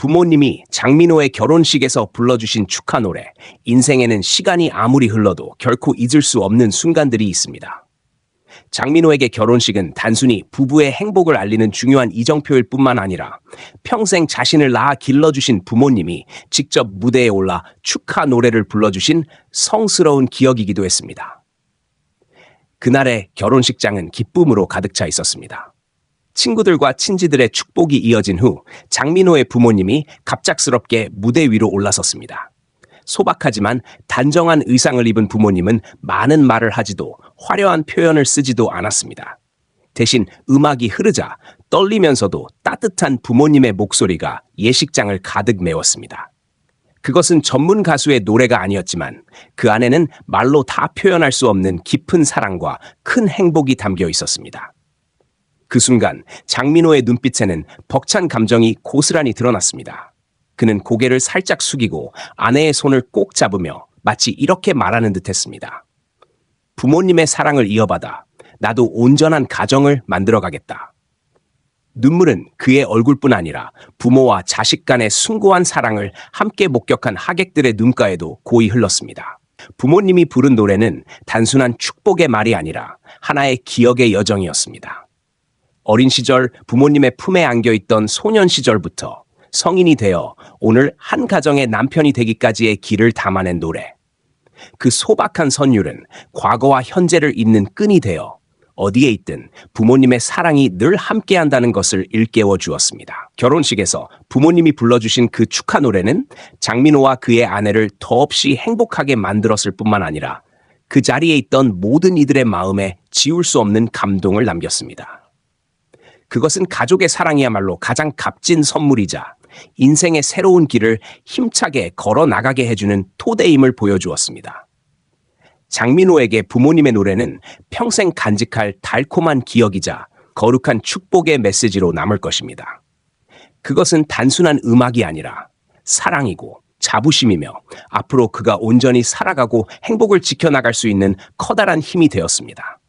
부모님이 장민호의 결혼식에서 불러주신 축하 노래, 인생에는 시간이 아무리 흘러도 결코 잊을 수 없는 순간들이 있습니다. 장민호에게 결혼식은 단순히 부부의 행복을 알리는 중요한 이정표일 뿐만 아니라 평생 자신을 낳아 길러주신 부모님이 직접 무대에 올라 축하 노래를 불러주신 성스러운 기억이기도 했습니다. 그날의 결혼식장은 기쁨으로 가득 차 있었습니다. 친구들과 친지들의 축복이 이어진 후 장민호의 부모님이 갑작스럽게 무대 위로 올라섰습니다. 소박하지만 단정한 의상을 입은 부모님은 많은 말을 하지도 화려한 표현을 쓰지도 않았습니다. 대신 음악이 흐르자 떨리면서도 따뜻한 부모님의 목소리가 예식장을 가득 메웠습니다. 그것은 전문 가수의 노래가 아니었지만 그 안에는 말로 다 표현할 수 없는 깊은 사랑과 큰 행복이 담겨 있었습니다. 그 순간 장민호의 눈빛에는 벅찬 감정이 고스란히 드러났습니다. 그는 고개를 살짝 숙이고 아내의 손을 꼭 잡으며 마치 이렇게 말하는 듯 했습니다. 부모님의 사랑을 이어받아 나도 온전한 가정을 만들어 가겠다. 눈물은 그의 얼굴뿐 아니라 부모와 자식 간의 숭고한 사랑을 함께 목격한 하객들의 눈가에도 고이 흘렀습니다. 부모님이 부른 노래는 단순한 축복의 말이 아니라 하나의 기억의 여정이었습니다. 어린 시절 부모님의 품에 안겨 있던 소년 시절부터 성인이 되어 오늘 한 가정의 남편이 되기까지의 길을 담아낸 노래. 그 소박한 선율은 과거와 현재를 잇는 끈이 되어 어디에 있든 부모님의 사랑이 늘 함께한다는 것을 일깨워 주었습니다. 결혼식에서 부모님이 불러주신 그 축하 노래는 장민호와 그의 아내를 더없이 행복하게 만들었을 뿐만 아니라 그 자리에 있던 모든 이들의 마음에 지울 수 없는 감동을 남겼습니다. 그것은 가족의 사랑이야말로 가장 값진 선물이자 인생의 새로운 길을 힘차게 걸어 나가게 해주는 토대임을 보여주었습니다. 장민호에게 부모님의 노래는 평생 간직할 달콤한 기억이자 거룩한 축복의 메시지로 남을 것입니다. 그것은 단순한 음악이 아니라 사랑이고 자부심이며 앞으로 그가 온전히 살아가고 행복을 지켜나갈 수 있는 커다란 힘이 되었습니다.